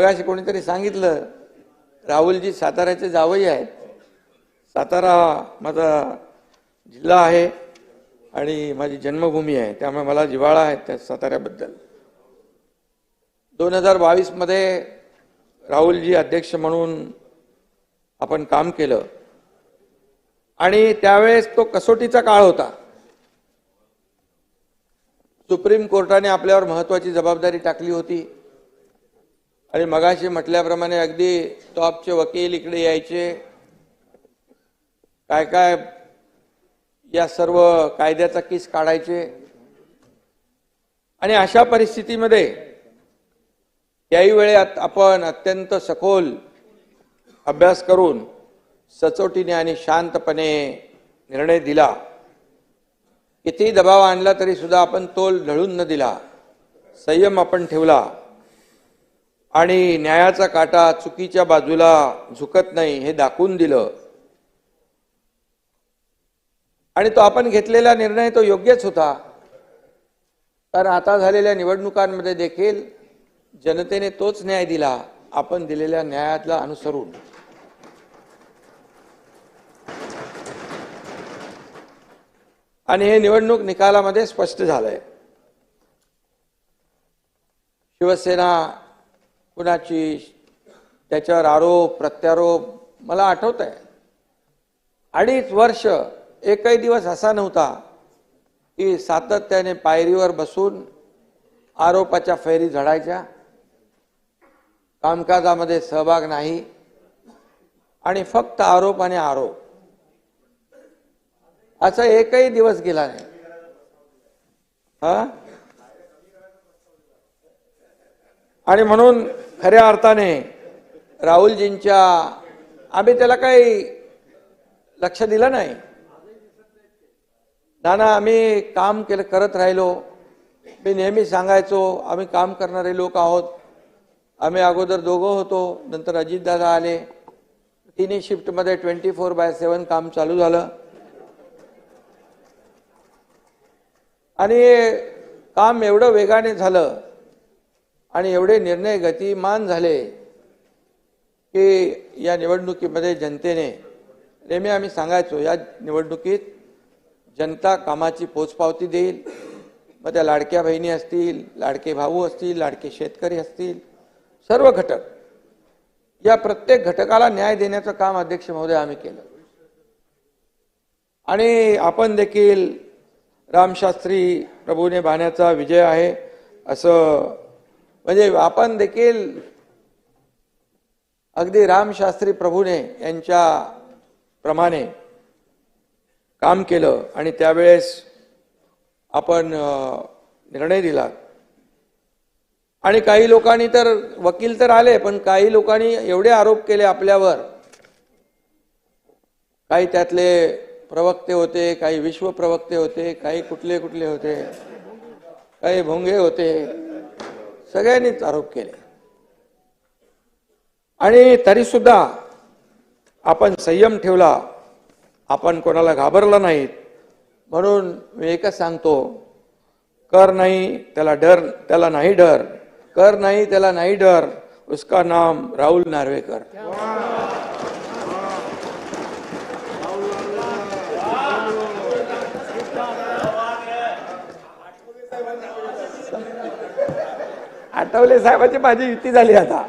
मगाशी कोणीतरी सांगितलं राहुलजी साताऱ्याचे जावई आहेत. सातारा माझा जिल्हा आहे आणि माझी जन्मभूमी आहे. त्यामुळे मला जिव्हाळा आहे त्या साताऱ्याबद्दल. दोन हजार बावीसमध्ये राहुलजी अध्यक्ष म्हणून आपण काम केलं. आणि त्यावेळेस तो कसोटीचा काळ होता. सुप्रीम कोर्टाने आपल्यावर महत्वाची जबाबदारी टाकली होती. आणि मगाशी म्हटल्याप्रमाणे अगदी टॉपचे वकील इकडे यायचे. काय काय या सर्व कायद्याचा किस काढायचे? आणि अशा परिस्थितीमध्ये याही वेळेत आपण अत्यंत सखोल अभ्यास करून सचोटीने आणि शांतपणे निर्णय दिला. कितीही दबाव आणला तरी सुद्धा आपण तोल ढळून न दिला. संयम आपण ठेवला. आणि न्यायाचा काटा चुकीच्या बाजूला झुकत नाही हे दाखवून दिलं. आणि तो आपण घेतलेला निर्णय तो योग्यच होता. कारण आता झालेल्या निवडणुकांमध्ये देखील जनतेने तोच न्याय दिला आपण दिलेल्या न्यायातला अनुसरून. आणि हे निवडणूक निकालामध्ये स्पष्ट झालंय. शिवसेना कुणाची त्याच्यावर आरोप प्रत्यारोप मला आठवत आहे अडीच वर्ष एकही दिवस असा नव्हता की सातत्याने पायरीवर बसून आरोपाच्या फैरी झडायच्या. कामकाजामध्ये सहभाग नाही आणि फक्त आरोप आणि आरोप. असा एकही दिवस गेला नाही. हा? आणि म्हणून खऱ्या अर्थाने राहुलजींच्या आम्ही त्याला काही लक्ष दिलं नाही. नाना आम्ही काम केलं करत राहिलो. मी नेहमी सांगायचो आम्ही काम करणारे लोक आहोत. आम्ही अगोदर दोघं होतो नंतर अजितदादा आले. तिन्ही शिफ्टमध्ये ट्वेंटी फोर बाय सेवन काम चालू झालं. आणि काम एवढं वेगाने झालं आणि एवढे निर्णय गतिमान झाले की या निवडणुकीमध्ये जनतेने नेहमी आम्ही सांगायचो या निवडणुकीत जनता कामाची पोचपावती देईल. मग त्या लाडक्या बहिणी असतील लाडके भाऊ असतील लाडके शेतकरी असतील सर्व घटक. या प्रत्येक घटकाला न्याय देण्याचं काम अध्यक्ष महोदय आम्ही केलं. आणि आपण देखील रामशास्त्री प्रभूने बाण्याचा विजय आहे असं म्हणजे आपण देखील अगदी रामशास्त्री प्रभूने यांच्या प्रमाणे काम केलं आणि त्यावेळेस आपण निर्णय दिला. आणि काही लोकांनी तर वकील तर आले पण काही लोकांनी एवढे आरोप केले आपल्यावर. काही त्यातले प्रवक्ते होते काही विश्व प्रवक्ते होते काही कुठले कुठले होते काही भोंगे होते. सगळ्यांनीच आरोप केले. आणि तरी सुद्धा आपण संयम ठेवला आपण कोणाला घाबरला नाहीत. म्हणून मी एकच सांगतो कर नाही त्याला डर त्याला नाही डर. कर नाही त्याला नाही डर. उसका नाम राहुल नार्वेकर. आठवले साहेबाची माझी युती झाली आता.